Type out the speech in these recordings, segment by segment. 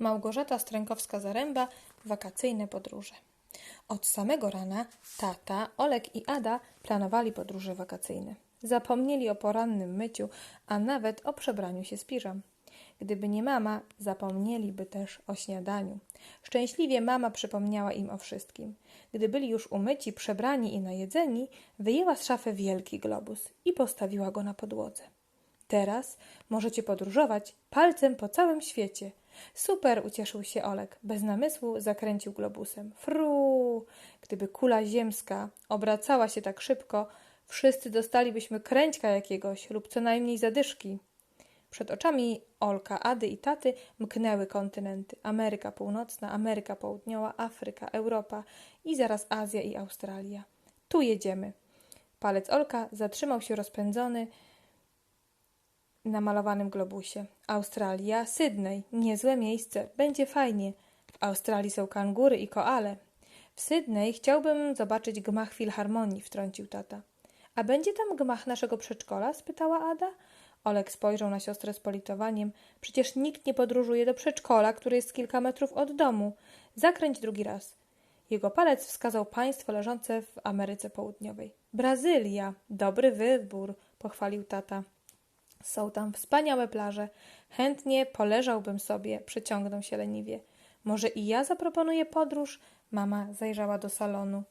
Małgorzata Strękowska-Zaręba Wakacyjne podróże. Od samego rana tata, Olek i Ada planowali podróże wakacyjne. Zapomnieli o porannym myciu, a nawet o przebraniu się z piżam. Gdyby nie mama, zapomnieliby też o śniadaniu. Szczęśliwie mama przypomniała im o wszystkim. Gdy byli już umyci, przebrani i najedzeni, wyjęła z szafy wielki globus i postawiła go na podłodze. Teraz możecie podróżować palcem po całym świecie. Super, ucieszył się Olek. Bez namysłu zakręcił globusem. Fru! Gdyby kula ziemska obracała się tak szybko, wszyscy dostalibyśmy kręćka jakiegoś lub co najmniej zadyszki. Przed oczami Olka, Ady i taty mknęły kontynenty: Ameryka Północna, Ameryka Południowa, Afryka, Europa i zaraz Azja i Australia. Tu jedziemy. Palec Olka zatrzymał się rozpędzony na malowanym globusie. Australia, Sydney, niezłe miejsce, będzie fajnie. W Australii są kangury i koale. W Sydney chciałbym zobaczyć gmach filharmonii, wtrącił tata. A będzie tam gmach naszego przedszkola? spytała Ada. Olek spojrzał na siostrę z politowaniem. Przecież nikt nie podróżuje do przedszkola, które jest kilka metrów od domu. Zakręć drugi raz. Jego palec wskazał państwo leżące w Ameryce Południowej. Brazylia. Dobry wybór, pochwalił tata. Są tam wspaniałe plaże. Chętnie poleżałbym sobie, przeciągnął się leniwie. Może i ja zaproponuję podróż? Mama zajrzała do salonu.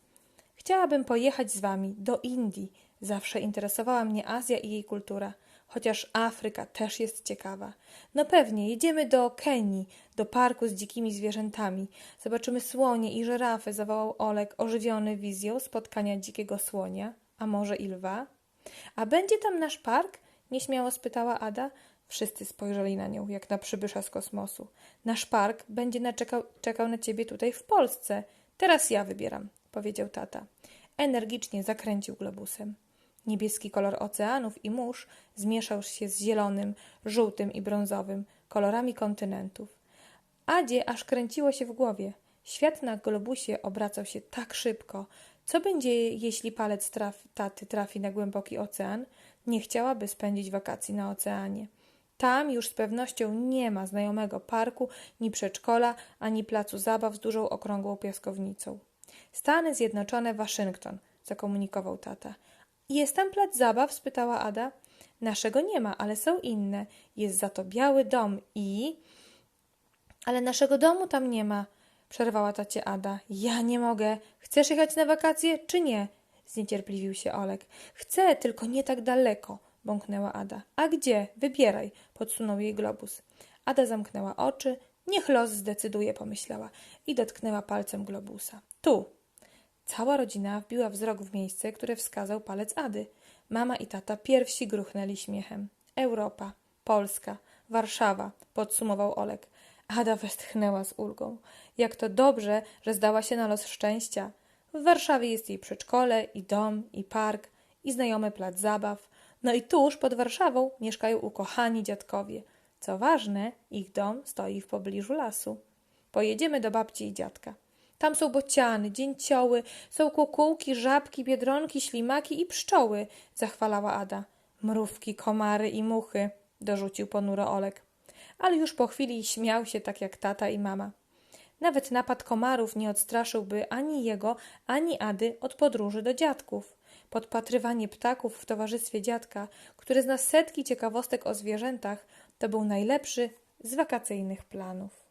Chciałabym pojechać z wami do Indii. Zawsze interesowała mnie Azja i jej kultura. Chociaż Afryka też jest ciekawa. No pewnie, jedziemy do Kenii, do parku z dzikimi zwierzętami. Zobaczymy słonie i żyrafy, zawołał Olek, ożywiony wizją spotkania dzikiego słonia, a może i lwa. A będzie tam nasz park? Nieśmiało spytała Ada. Wszyscy spojrzeli na nią, jak na przybysza z kosmosu. Nasz park będzie na czekał, czekał na ciebie tutaj w Polsce. Teraz ja wybieram, powiedział tata. Energicznie zakręcił globusem. Niebieski kolor oceanów i mórz zmieszał się z zielonym, żółtym i brązowym, kolorami kontynentów. Adzie aż kręciło się w głowie. Świat na globusie obracał się tak szybko. Co będzie, jeśli palec traf, taty trafi na głęboki ocean? Nie chciałaby spędzić wakacji na oceanie. Tam już z pewnością nie ma znajomego parku, ni przedszkola, ani placu zabaw z dużą okrągłą piaskownicą. Stany Zjednoczone, Waszyngton, zakomunikował tata. Jest tam plac zabaw? spytała Ada. Naszego nie ma, ale są inne. Jest za to biały dom i. Ale naszego domu tam nie ma, przerwała tacie Ada. Ja nie mogę. Chcesz jechać na wakacje, czy nie? Zniecierpliwił się Olek. Chcę, tylko nie tak daleko, bąknęła Ada. A gdzie? Wybieraj, podsunął jej globus. Ada zamknęła oczy. Niech los zdecyduje, pomyślała i dotknęła palcem globusa. Tu. Cała rodzina wbiła wzrok w miejsce, które wskazał palec Ady. Mama i tata pierwsi gruchnęli śmiechem. Europa, Polska, Warszawa, podsumował Olek. Ada westchnęła z ulgą. Jak to dobrze, że zdała się na los szczęścia. W Warszawie jest jej przedszkole, i dom, i park, i znajomy plac zabaw. No i tuż pod Warszawą mieszkają ukochani dziadkowie. Co ważne, ich dom stoi w pobliżu lasu. Pojedziemy do babci i dziadka. Tam są bociany, dzięcioły, są kukułki, żabki, biedronki, ślimaki i pszczoły, zachwalała Ada. Mrówki, komary i muchy, dorzucił ponuro Olek. Ale już po chwili śmiał się tak jak tata i mama. Nawet napad komarów nie odstraszyłby ani jego, ani Ady od podróży do dziadków. Podpatrywanie ptaków w towarzystwie dziadka, który zna setki ciekawostek o zwierzętach, to był najlepszy z wakacyjnych planów.